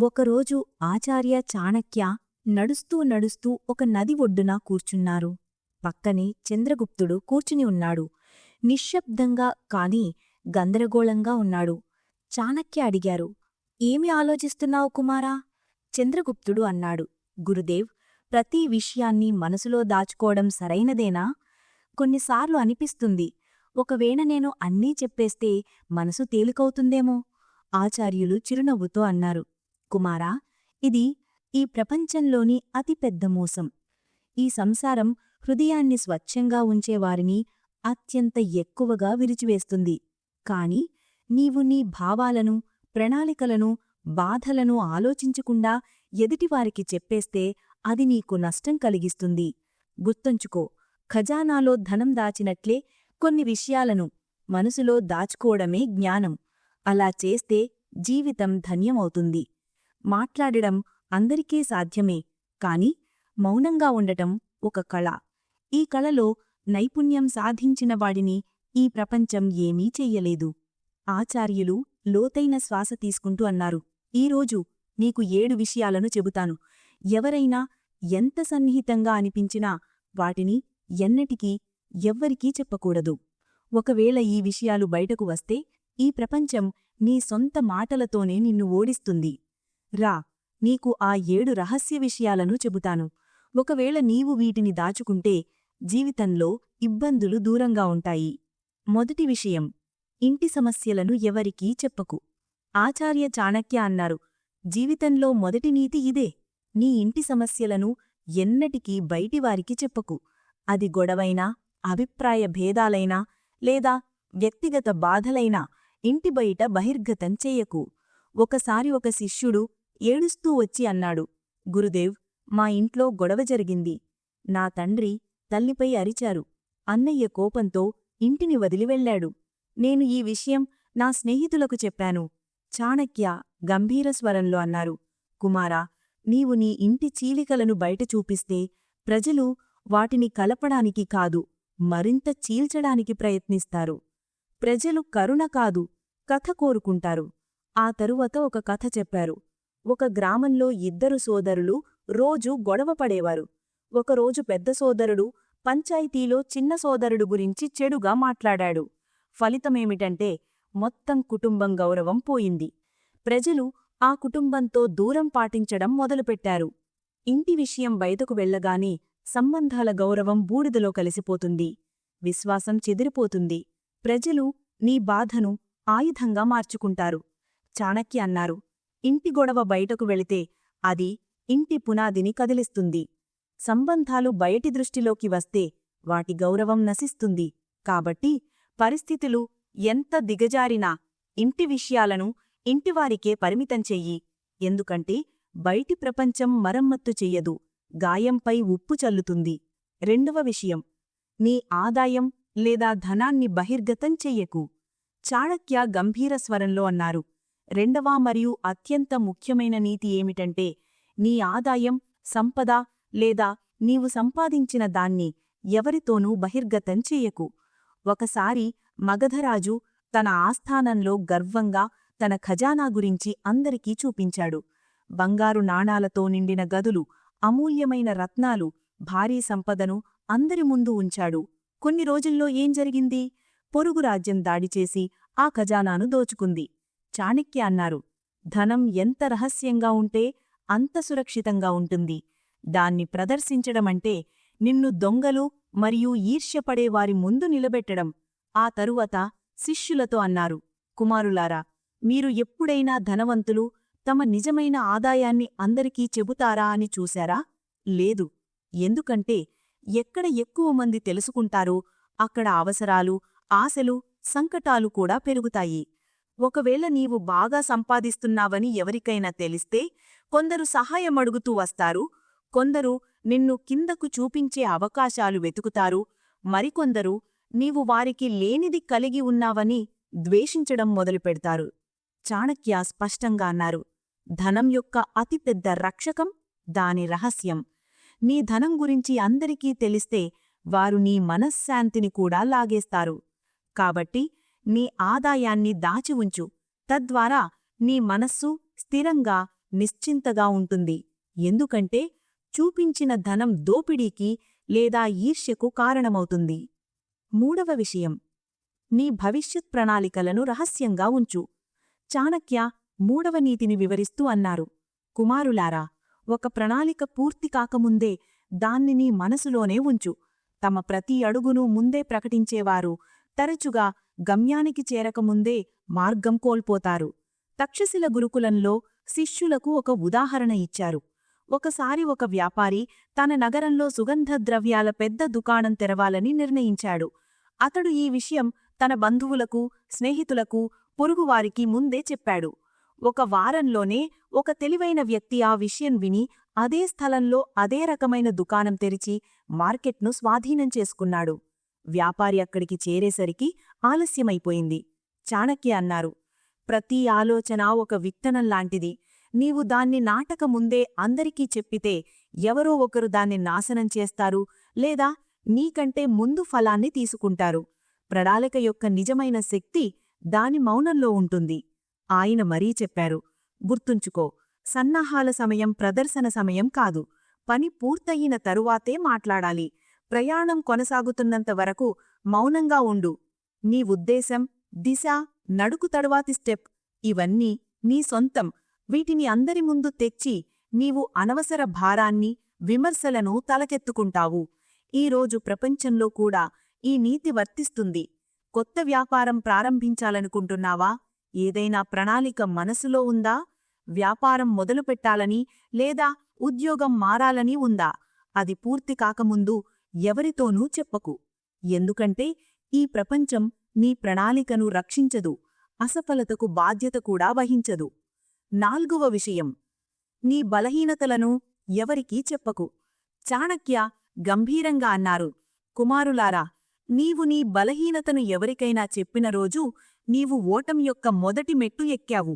ఒకరోజు ఆచార్య చాణక్య నడుస్తూ నడుస్తూ ఒక నది ఒడ్డున కూర్చున్నారు. పక్కనే చంద్రగుప్తుడు కూర్చుని ఉన్నాడు. నిశ్శబ్దంగా కాని గందరగోళంగా ఉన్నాడు. చాణక్య అడిగారు ఏమి ఆలోచిస్తున్నావు కుమారా? చంద్రగుప్తుడు అన్నాడు గురుదేవ్ ప్రతి విషయాన్ని మనసులో దాచుకోవడం సరైనదేనా? కొన్నిసార్లు అనిపిస్తుంది ఒకవేళ నేను అన్నీ చెప్పేస్తే మనసు తేలికవుతుందేమో? ఆచార్యులు చిరునవ్వుతో అన్నారు కుమారా ఇది ఈ ప్రపంచంలోని అతిపెద్ద మోసం. ఈ సంసారం హృదయాన్ని స్వచ్ఛంగా ఉంచేవారిని అత్యంత ఎక్కువగా విరిచివేస్తుంది. కాని నీవు నీ భావాలను ప్రణాళికలను బాధలను ఆలోచించకుండా ఎదుటివారికి చెప్పేస్తే అది నీకు నష్టం కలిగిస్తుంది. గుర్తుంచుకో ఖజానాలో ధనం దాచినట్లే కొన్ని విషయాలను మనసులో దాచుకోవడమే జ్ఞానం. అలా చేస్తే జీవితం ధన్యమవుతుంది. మాట్లాడడం అందరికీ సాధ్యమే. కాని మౌనంగా ఉండటం ఒక కళ. ఈ కళలో నైపుణ్యం సాధించిన వాడిని ఈ ప్రపంచం ఏమీ చెయ్యలేదు. ఆచార్యులు లోతైన శ్వాస తీసుకుంటూ అన్నారు. ఈరోజు నీకు ఏడు విషయాలను చెబుతాను. ఎవరైనా ఎంత సన్నిహితంగా అనిపించినా వాటిని ఎన్నటికీ ఎవ్వరికీ చెప్పకూడదు. ఒకవేళ ఈ విషయాలు బయటకు వస్తే ఈ ప్రపంచం నీ సొంత మాటలతోనే నిన్ను ఓడిస్తుంది. రా నీకు ఆ ఏడు రహస్య విషయాలను చెబుతాను. ఒకవేళ నీవు వీటిని దాచుకుంటే జీవితంలో ఇబ్బందులు దూరంగా ఉంటాయి. మొదటి విషయం ఇంటి సమస్యలను ఎవరికీ చెప్పకు. ఆచార్య చాణక్య అన్నారు జీవితంలో మొదటి నీతి ఇదే. నీ ఇంటి సమస్యలను ఎన్నటికీ బయటివారికి చెప్పకు. అది గొడవైనా అభిప్రాయ భేదాలైనా లేదా వ్యక్తిగత బాధలైనా ఇంటి బయట బహిర్గతం చేయకు. ఒకసారి ఒక శిష్యుడు ఏడుస్తూ వచ్చి అన్నాడు. గురుదేవ్ మా ఇంట్లో గొడవ జరిగింది. నా తండ్రి తల్లిపై అరిచారు. అన్నయ్య కోపంతో ఇంటిని వదిలివెళ్ళాడు నేను ఈ విషయం నా స్నేహితులకు చెప్పాను. చాణక్య గంభీర స్వరంలో అన్నారు. కుమారా నీవు నీ ఇంటి చీలికలను బయట చూపిస్తే ప్రజలు వాటిని కలపడానికి కాదు మరింత చీల్చడానికి ప్రయత్నిస్తారు. ప్రజలు కరుణ కాదు కథ కోరుకుంటారు. ఆ తరువాత ఒక కథ చెప్పారు. ఒక గ్రామంలో ఇద్దరు సోదరులు రోజు గొడవపడేవారు ఒకరోజు పెద్ద సోదరుడు పంచాయతీలో చిన్న సోదరుడు గురించి చెడుగా మాట్లాడాడు. ఫలితమేమిటంటే మొత్తం కుటుంబం గౌరవం పోయింది. ప్రజలు ఆ కుటుంబంతో దూరం పాటించడం మొదలుపెట్టారు. ఇంటి విషయం బయటకు వెళ్ళగానే సంబంధాల గౌరవం బూడిదలో కలిసిపోతుంది. విశ్వాసం చెదిరిపోతుంది. ప్రజలు నీ బాధను ఆయుధంగా మార్చుకుంటారు. చాణక్య అన్నారు ఇంటి గొడవ బయటకు వెళితే అది ఇంటి పునాదిని కదిలిస్తుంది. సంబంధాలు బయటి దృష్టిలోకి వస్తే వాటి గౌరవం నశిస్తుంది. కాబట్టి పరిస్థితులు ఎంత దిగజారినా ఇంటి విషయాలను ఇంటివారికే పరిమితం చెయ్యి. ఎందుకంటే బయటి ప్రపంచం మరమ్మత్తు చెయ్యదు. గాయంపై ఉప్పు చల్లుతుంది. రెండవ విషయం నీ ఆదాయం లేదా ధనాన్ని బహిర్గతం చెయ్యకు. చాణక్య గంభీర స్వరంలో అన్నారు రెండవ మరియు అత్యంత ముఖ్యమైన నీతి ఏమిటంటే నీ ఆదాయం సంపద లేదా నీవు సంపాదించిన దాన్ని ఎవరితోనూ బహిర్గతం చెయ్యకు ఒకసారి మగధరాజు తన ఆస్థానంలో గర్వంగా తన ఖజానా గురించి అందరికీ చూపించాడు. బంగారు నాణాలతో నిండిన గదులు అమూల్యమైన రత్నాలు భారీ సంపదను అందరి ముందు ఉంచాడు. కొన్ని రోజుల్లో ఏం జరిగింది? పొరుగు రాజ్యం దాడిచేసి ఆ ఖజానాను దోచుకుంది. చాణక్య అన్నారు. ధనం ఎంత రహస్యంగా ఉంటే అంత సురక్షితంగా ఉంటుంది. దాన్ని ప్రదర్శించడమంటే నిన్ను దొంగలు మరియు ఈర్ష్యపడేవారి ముందు నిలబెట్టడం. ఆ తరువాత శిష్యులతో అన్నారు. కుమారులారా మీరు ఎప్పుడైనా ధనవంతులు తమ నిజమైన ఆదాయాన్ని అందరికీ చెబుతారా అని చూశారా? లేదు. ఎందుకంటే ఎక్కడ ఎక్కువ మంది తెలుసుకుంటారో అక్కడ అవసరాలు ఆశలు సంకటాలు కూడా పెరుగుతాయి. ఒకవేళ నీవు బాగా సంపాదిస్తున్నావని ఎవరికైనా తెలిస్తే కొందరు సహాయమడుగుతూ వస్తారు. కొందరు నిన్ను కిందకు చూపించే అవకాశాలు వెతుకుతారు. మరికొందరు నీవు వారికి లేనిది కలిగి ఉన్నావని ద్వేషించడం మొదలుపెడతారు. చాణక్య స్పష్టంగా అన్నారు ధనం యొక్క అతిపెద్ద రక్షకం దాని రహస్యం. నీ ధనం గురించి అందరికీ తెలిస్తే వారు నీ మనశ్శాంతిని కూడా లాగేస్తారు. కాబట్టి నీ ఆదాయాన్ని దాచి ఉంచు. తద్వారా నీ మనస్సు స్థిరంగా నిశ్చింతగా ఉంటుంది. ఎందుకంటే చూపించిన ధనం దోపిడీకి లేదా ఈర్ష్యకు కారణమవుతుంది. మూడవ విషయం. నీ భవిష్యత్ ప్రణాళికలను రహస్యంగా ఉంచు. చాణక్య మూడవ నీతిని వివరిస్తూ అన్నారు. కుమారులారా ఒక ప్రణాళిక పూర్తి కాకముందే దాన్ని నీ మనసులోనే ఉంచు. తమ ప్రతి అడుగును ముందే ప్రకటించేవారు తరచుగా గమ్యానికి చేరకముందే మార్గం కోల్పోతారు. తక్షశిల గురుకులంలో శిష్యులకు ఒక ఉదాహరణ ఇచ్చారు. ఒకసారి ఒక వ్యాపారి తన నగరంలో సుగంధ ద్రవ్యాల పెద్ద దుకాణం తెరవాలని నిర్ణయించాడు. అతడు ఈ విషయం తన బంధువులకు స్నేహితులకు పొరుగువారికి ముందే చెప్పాడు. ఒక వారంలోనే ఒక తెలివైన వ్యక్తి ఆ విషయం విని అదే స్థలంలో అదే రకమైన దుకాణం తెరిచి మార్కెట్ను స్వాధీనం చేసుకున్నాడు. వ్యాపారి అక్కడికి చేరేసరికి ఆలస్యమైపోయింది. చాణక్య అన్నారు ప్రతి ఆలోచన ఒక విత్తనం లాంటిది. నీవు దాన్ని నాటక ముందే అందరికీ చెప్పితే ఎవరో ఒకరు దాన్ని నాశనం చేస్తారు లేదా నీకంటే ముందు ఫలాన్ని తీసుకుంటారు. ప్రణాళిక యొక్క నిజమైన శక్తి దాని మౌనంలో ఉంటుంది. ఆయన మరీ చెప్పారు గుర్తుంచుకో సన్నాహాల సమయం ప్రదర్శన సమయం కాదు. పని పూర్తయిన తరువాతే మాట్లాడాలి. ప్రయాణం కొనసాగుతున్నంత వరకు మౌనంగా ఉండు. నీ ఉద్దేశం దిశ నడుకు తరువాతి స్టెప్ ఇవన్నీ నీ సొంతం. వీటిని అందరి ముందు తెచ్చి నీవు అనవసర భారాన్ని విమర్శలను తలకెత్తుకుంటావు. ఈరోజు ప్రపంచంలో కూడా ఈ నీతి వర్తిస్తుంది. కొత్త వ్యాపారం ప్రారంభించాలనుకుంటున్నావా? ఏదైనా ప్రణాళిక మనసులో ఉందా? వ్యాపారం మొదలుపెట్టాలని లేదా ఉద్యోగం మారాలని ఉందా? అది పూర్తి కాకముందు ఎవరితోనూ చెప్పకు. ఎందుకంటే ఈ ప్రపంచం నీ ప్రణాళికను రక్షించదు అసఫలతకు బాధ్యత కూడా వహించదు. నాల్గవ విషయం నీ బలహీనతలను ఎవరికీ చెప్పకు. చాణక్య గంభీరంగా అన్నారు కుమారులారా నీవు నీ బలహీనతను ఎవరికైనా చెప్పిన రోజు నీవు ఓటం యొక్క మొదటి మెట్టు ఎక్కావు.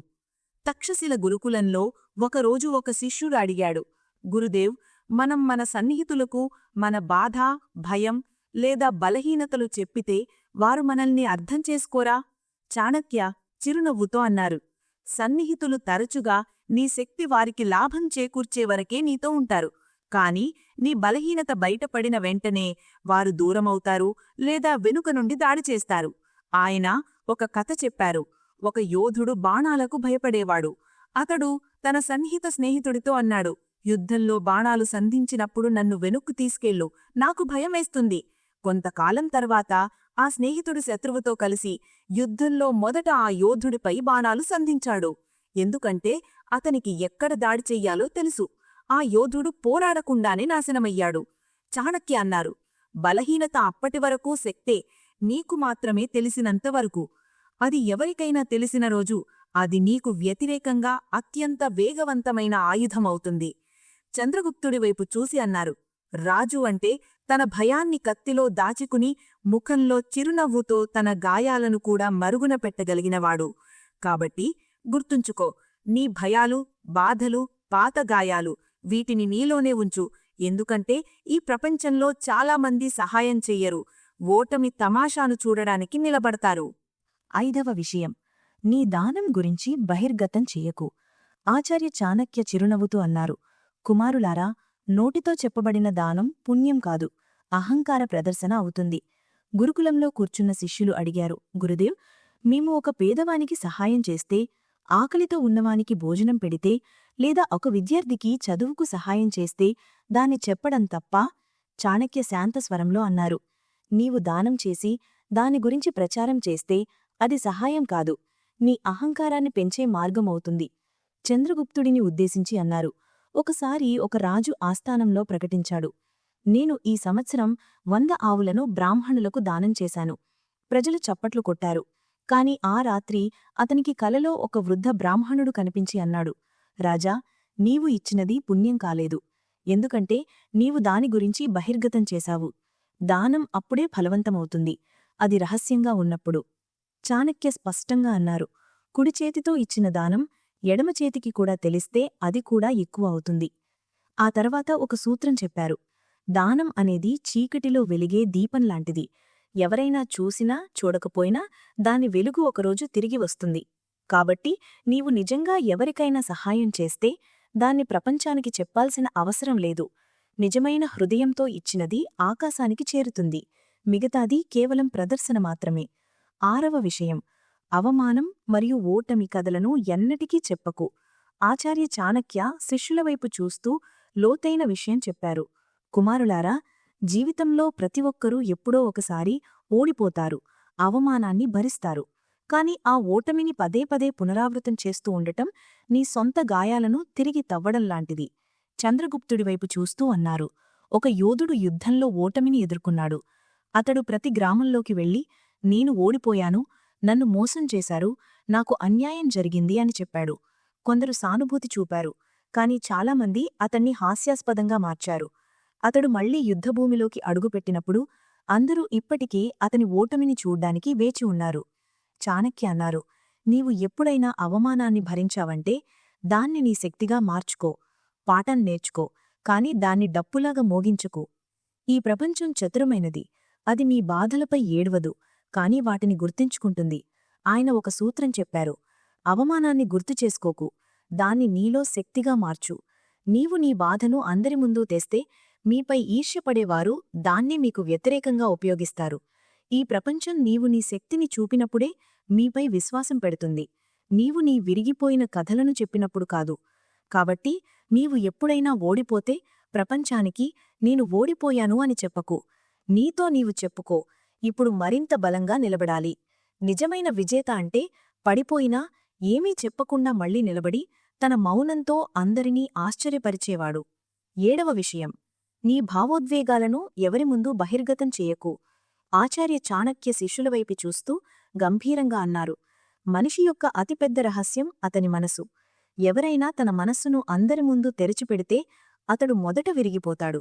తక్షశిల గురుకులంలో ఒకరోజు ఒక శిష్యుడు అడిగాడు గురుదేవ్ మనం మన సన్నిహితులకు మన బాధ భయం లేదా బలహీనతలు చెప్పితే వారు మనల్ని అర్థం చేసుకోరా? చాణక్య చిరునవ్వుతో అన్నారు. సన్నిహితులు తరచుగా నీ శక్తి వారికి లాభం చేకూర్చే వరకే నీతో ఉంటారు. కాని నీ బలహీనత బయటపడిన వెంటనే వారు దూరమవుతారు లేదా వెనుక నుండి దాడి చేస్తారు. ఆయన ఒక కథ చెప్పారు. ఒక యోధుడు బాణాలకు భయపడేవాడు. అతడు తన సన్నిహిత స్నేహితుడితో అన్నాడు. యుద్ధంలో బాణాలు సంధించినప్పుడు నన్ను వెనుక్కు తీసుకెళ్ళు. నాకు భయమేస్తుంది. కొంతకాలం తర్వాత ఆ స్నేహితుడు శత్రువుతో కలిసి యుద్ధంలో మొదట ఆ యోధుడిపై బాణాలు సంధించాడు. ఎందుకంటే అతనికి ఎక్కడ దాడి చెయ్యాలో తెలుసు. ఆ యోధుడు పోరాడకుండానే నాశనమయ్యాడు. చాణక్య అన్నారు బలహీనత అప్పటివరకూ శక్తే. నీకు మాత్రమే తెలిసినంతవరకు అది ఎవరికైనా తెలిసిన రోజు అది నీకు వ్యతిరేకంగా అత్యంత వేగవంతమైన ఆయుధమవుతుంది. చంద్రగుప్తుడి వైపు చూసి అన్నారు. రాజు అంటే తన భయాన్ని కత్తిలో దాచుకుని ముఖంలో చిరునవ్వుతో తన గాయాలను కూడా మరుగున పెట్టగలిగినవాడు. కాబట్టి గుర్తుంచుకో నీ భయాలు బాధలు పాత గాయాలు వీటిని నీలోనే ఉంచు. ఎందుకంటే ఈ ప్రపంచంలో చాలామంది సహాయం చెయ్యరు. ఓటమి తమాషాను చూడడానికి నిలబడతారు. ఐదవ విషయం. నీ దానం గురించి బహిర్గతం చెయ్యకు ఆచార్య చాణక్య చిరునవ్వుతూ అన్నారు. కుమారులారా నోటితో చెప్పబడిన దానం పుణ్యం కాదు అహంకార ప్రదర్శన అవుతుంది. గురుకులంలో కూర్చున్న శిష్యులు అడిగారు గురుదేవ్ మేము ఒక పేదవానికి సహాయం చేస్తే ఆకలితో ఉన్నవానికి భోజనం పెడితే లేదా ఒక విద్యార్థికి చదువుకు సహాయం చేస్తే దాన్ని చెప్పడం తప్ప చాణక్య శాంత స్వరంలో అన్నారు నీవు దానం చేసి దాని గురించి ప్రచారం చేస్తే అది సహాయం కాదు నీ అహంకారాన్ని పెంచే మార్గమవుతుంది చంద్రగుప్తుడిని ఉద్దేశించి అన్నారు. ఒకసారి ఒక రాజు ఆస్థానంలో ప్రకటించాడు. నేను ఈ సంవత్సరం వంద ఆవులను బ్రాహ్మణులకు దానం చేశాను. ప్రజలు చప్పట్లు కొట్టారు. కాని ఆ రాత్రి అతనికి కలలో ఒక వృద్ధ బ్రాహ్మణుడు కనిపించి అన్నాడు రాజా నీవు ఇచ్చినది పుణ్యం కాలేదు. ఎందుకంటే నీవు దాని గురించి బహిర్గతం చేశావు. దానం అప్పుడే ఫలవంతమవుతుంది. అది రహస్యంగా ఉన్నప్పుడు. చాణక్య స్పష్టంగా అన్నారు కుడిచేతితో ఇచ్చిన దానం ఎడమ చేతికి కూడా తెలిస్తే అది కూడా ఎక్కువ అవుతుంది. ఆ తర్వాత ఒక సూత్రం చెప్పారు. దానం అనేది చీకటిలో వెలిగే దీపంలాంటిది ఎవరైనా చూసినా చూడకపోయినా దాని వెలుగు ఒకరోజు తిరిగి వస్తుంది. కాబట్టి నీవు నిజంగా ఎవరికైనా సహాయం చేస్తే దాన్ని ప్రపంచానికి చెప్పాల్సిన అవసరం లేదు. నిజమైన హృదయంతో ఇచ్చినది ఆకాశానికి చేరుతుంది. మిగతాది కేవలం ప్రదర్శన మాత్రమే. ఆరవ విషయం. అవమానం మరియు ఓటమి కథలను ఎన్నటికీ చెప్పకు. ఆచార్య చాణక్య శిష్యుల వైపు చూస్తూ లోతైన విషయం చెప్పారు. కుమారులారా జీవితంలో ప్రతి ఒక్కరూ ఎప్పుడో ఒకసారి ఓడిపోతారు అవమానాన్ని భరిస్తారు. కాని ఆ ఓటమిని పదే పదే పునరావృతం చేస్తూ ఉండటం నీ సొంత గాయాలను తిరిగి తవ్వడం లాంటిది. చంద్రగుప్తుడి చంద్రగుప్తుడివైపు చూస్తూ అన్నారు. ఒక యోధుడు యుద్ధంలో ఓటమిని ఎదుర్కొన్నాడు. అతడు ప్రతి గ్రామంలోకి వెళ్ళి నేను ఓడిపోయాను నన్ను మోసం చేశారు నాకు అన్యాయం జరిగింది అని చెప్పాడు. కొందరు సానుభూతి చూపారు కాని చాలామంది అతన్ని హాస్యాస్పదంగా మార్చారు. అతడు మళ్ళీ యుద్ధభూమిలోకి అడుగుపెట్టినప్పుడు అందరూ ఇప్పటికీ అతని ఓటమిని చూడ్డానికి వేచి ఉన్నారు. చాణక్య అన్నారు నీవు ఎప్పుడైనా అవమానాన్ని భరించావంటే దాన్ని నీ శక్తిగా మార్చుకో పాఠం నేర్చుకో కాని దాన్ని డప్పులాగా మోగించకు. ఈ ప్రపంచం చతురమైనది అది మీ బాధలపై ఏడవదు. కాని వాటిని గుర్తించుకుంటుంది. ఆయన ఒక సూత్రం చెప్పారు. అవమానాన్ని గుర్తు చేసుకోకు. దాన్ని నీలో శక్తిగా మార్చు. నీవు నీ బాధను అందరి ముందు తెస్తే మీపై ఈర్ష్యపడేవారు దాన్నే మీకు వ్యతిరేకంగా ఉపయోగిస్తారు. ఈ ప్రపంచం నీవు నీ శక్తిని చూపినప్పుడే మీపై విశ్వాసం పెడుతుంది. నీవు నీ విరిగిపోయిన కథలను చెప్పినప్పుడు కాదు. కాబట్టి నీవు ఎప్పుడైనా ఓడిపోతే ప్రపంచానికి నేను ఓడిపోయాను అని చెప్పకు. నీతో నీవు చెప్పుకో. ఇప్పుడు మరింత బలంగా నిలబడాలి. నిజమైన విజేత అంటే పడిపోయినా ఏమీ చెప్పకుండా మళ్ళీ నిలబడి తన మౌనంతో అందరినీ ఆశ్చర్యపరిచేవాడు. ఏడవ విషయం. నీ భావోద్వేగాలను ఎవరి ముందు బహిర్గతం చేయకు. ఆచార్య చాణక్య శిష్యులవైపు చూస్తూ గంభీరంగా అన్నారు. మనిషి యొక్క అతిపెద్ద రహస్యం అతని మనసు. ఎవరైనా తన మనస్సును అందరి ముందు తెరిచిపెడితే అతడు మొదట విరిగిపోతాడు.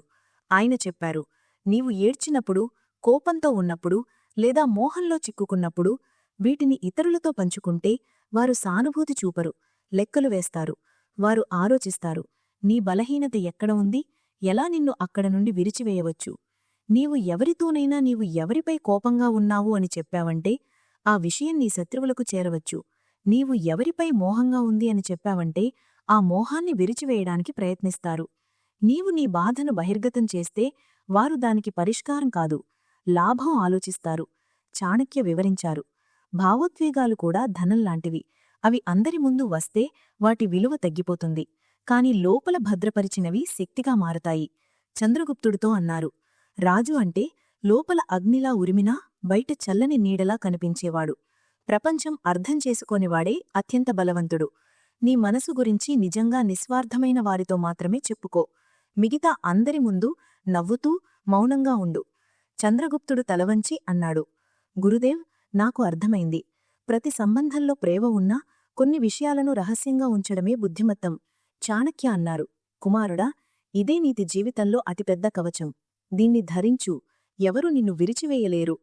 ఆయన చెప్పారు నీవు ఏడ్చినప్పుడు కోపంతో ఉన్నప్పుడు లేదా మోహంలో చిక్కుకున్నప్పుడు వీటిని ఇతరులతో పంచుకుంటే వారు సానుభూతి చూపరు లెక్కలు వేస్తారు వారు ఆలోచిస్తారు నీ బలహీనత ఎక్కడ ఉంది? ఎలా నిన్ను అక్కడ నుండి విరిచివేయవచ్చు? నీవు ఎవరితోనైనా నీవు ఎవరిపై కోపంగా ఉన్నావు అని చెప్పావంటే ఆ విషయం నీ శత్రువులకు చేరవచ్చు. నీవు ఎవరిపై మోహంగా ఉంది అని చెప్పావంటే ఆ మోహాన్ని విరిచివేయడానికి ప్రయత్నిస్తారు. నీవు నీ బాధను బహిర్గతం చేస్తే వారు దానికి పరిష్కారం కాదు. లాభం ఆలోచిస్తారు. చాణక్య వివరించారు. భావోద్వేగాలు కూడా ధనంలాంటివి అవి అందరి ముందు వస్తే వాటి విలువ తగ్గిపోతుంది. కాని లోపల భద్రపరిచినవి శక్తిగా మారతాయి. చంద్రగుప్తుడితో అన్నారు. రాజు అంటే లోపల అగ్నిలా ఉరిమినా బయట చల్లని నీడలా కనిపించేవాడు. ప్రపంచం అర్థం చేసుకోనివాడే అత్యంత బలవంతుడు. నీ మనసు గురించి నిజంగా నిస్వార్థమైన వారితో మాత్రమే చెప్పుకో. మిగతా అందరి ముందు నవ్వుతూ మౌనంగా ఉండు. చంద్రగుప్తుడు తలవంచి అన్నాడు. గురుదేవ్ నాకు అర్థమైంది. ప్రతి సంబంధంలో ప్రేమ ఉన్నా కొన్ని విషయాలను రహస్యంగా ఉంచడమే బుద్ధిమత్తం. చాణక్య అన్నారు. కుమారుడా ఇదే నీతి జీవితంలో అతిపెద్ద కవచం. దీన్ని ధరించు. ఎవరు నిన్ను విరిచివేయలేరు.